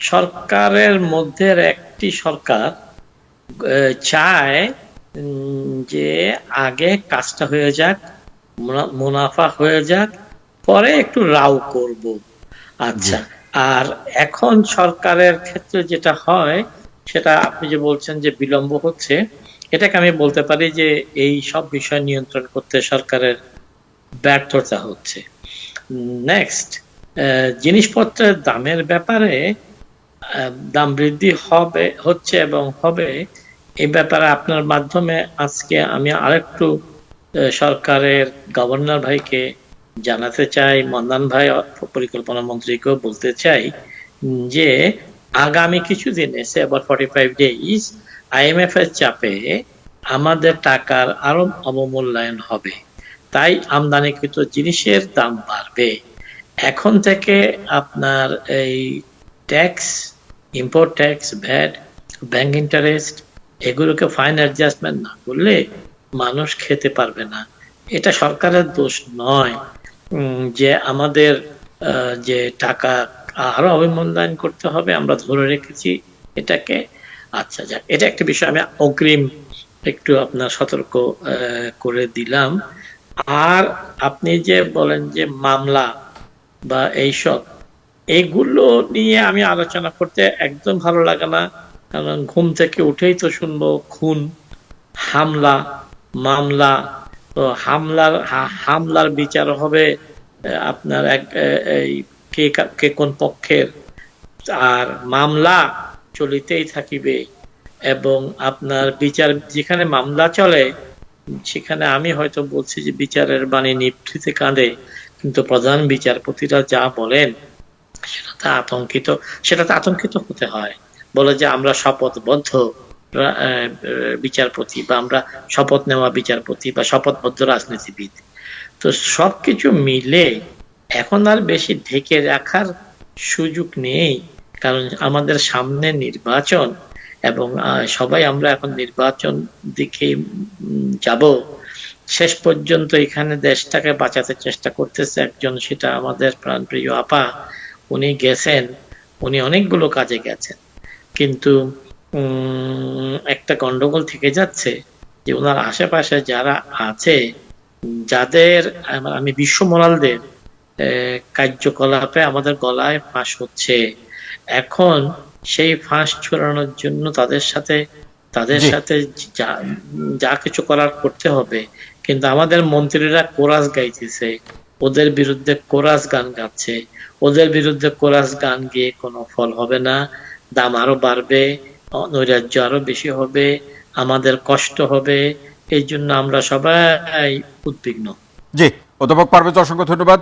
সরকারের মধ্যে একটি সরকার চায় যে আগে কাজটা হয়ে যাক মুনাফা হয়ে যাক পরে একটু রাও করব। আচ্ছা আর এখন সরকারের ক্ষেত্রে যেটা হয় সেটা আপনি যে বলছেন যে বিলম্ব হচ্ছে এটাকে আমি বলতে পারি যে এই সব বিষয় নিয়ন্ত্রণ করতে সরকারের ব্যর্থতা হচ্ছে। নেক্সট জিনিসপত্রের দামের ব্যাপারে দাম বৃদ্ধি হবে, হচ্ছে এবং হবে। এই ব্যাপারে আপনার মাধ্যমে আজকে আমি আরেকটু সরকারের গভর্নর ভাইকে জানাতে চাই, মন্দান ভাই পরিকল্পনা মন্ত্রীকেও বলতে চাই যে, আগামী কিছুদিন এসে আবার ফর্টি ফাইভ ডেইজ আইএমএফ এর চাপে আমাদের টাকার আরও অবমূল্যায়ন হবে। তাই আমদানিকৃত জিনিসের দাম বাড়বে। এখন থেকে আপনার এই tax import tax VAT bank interest এগুলোকে ফাইন অ্যাডজাস্টমেন্ট না করলে মানুষ খেতে পারবে না। এটা সরকারের দোষ নয়। যে আমাদের যে টাকা আরও অবমূল্যায়ন করতে হবে, আমরা ধরে রেখেছি এটাকে। আচ্ছা যাক, এটা একটা বিষয় আমি অগ্রিম একটু আপনার সতর্ক করে দিলাম। আর আপনি যে বলেন যে মামলা বা এইসব এগুলো নিয়ে আমি আলোচনা করতে একদম ভালো লাগে না। কারণ ঘুম থেকে উঠেই তো শুনব, খুন, হামলা, মামলা। তো হামলার হামলার বিচার হবে আপনার এক এই কে কে কোন পক্ষের। আর মামলা চলিতেই থাকিবে। এবং আপনার বিচার, যেখানে মামলা চলে, সেখানে আমি হয়তো বলছি যে বিচারের বাণী নিভৃতে কাঁদে। কিন্তু প্রধান বিচারপতিরা যা বলেন সেটাতে আতঙ্কিত সেটাতে আতঙ্কিত হতে হয়। বলে যে আমরা শপথবদ্ধ বিচারপতি, বা আমরা শপথ নেওয়া বিচারপতি, বা শপথবদ্ধ রাজনীতিবিদ। তো সবকিছু মিলে এখন আর বেশি ঢেকে রাখার সুযোগ নেই, কারণ আমাদের সামনে নির্বাচন এবং সবাই আমরা এখন নির্বাচন দিকে যাব। শেষ পর্যন্ত এখানে দেশটাকে বাঁচাতে চেষ্টা করতেছে একজন, সেটা আমাদের প্রাণপ্রিয় আপা। উনি গেছেন উনি অনেকগুলো কাজে গেছেন। কিন্তু একটা গন্ডগোল থেকে যাচ্ছে যে ওনার আশেপাশে যারা আছে যাদের আমি বিশ্ব মোরালদের কার্যকলাপে আমাদের গলায় ফাঁস হচ্ছে। এখন সেই ফাঁস ছড়ানোর জন্য তাদের সাথে তাদের সাথে যা যা কিছু করার করতে হবে। কিন্তু আমাদের মন্ত্রীরা কোরাস গাইতেছে। ওদের বিরুদ্ধে কোরাস গান গাচ্ছে। ওদের বিরুদ্ধে কোরাস গান গিয়ে কোনো ফল হবে না। দাম আরও বাড়বে, নৈরাজ্য আরও বেশি হবে, আমাদের কষ্ট হবে। এই জন্য আমরা সবাই উদ্বিগ্ন। জি, অধ্যাপক পারবে অসংখ্য ধন্যবাদ।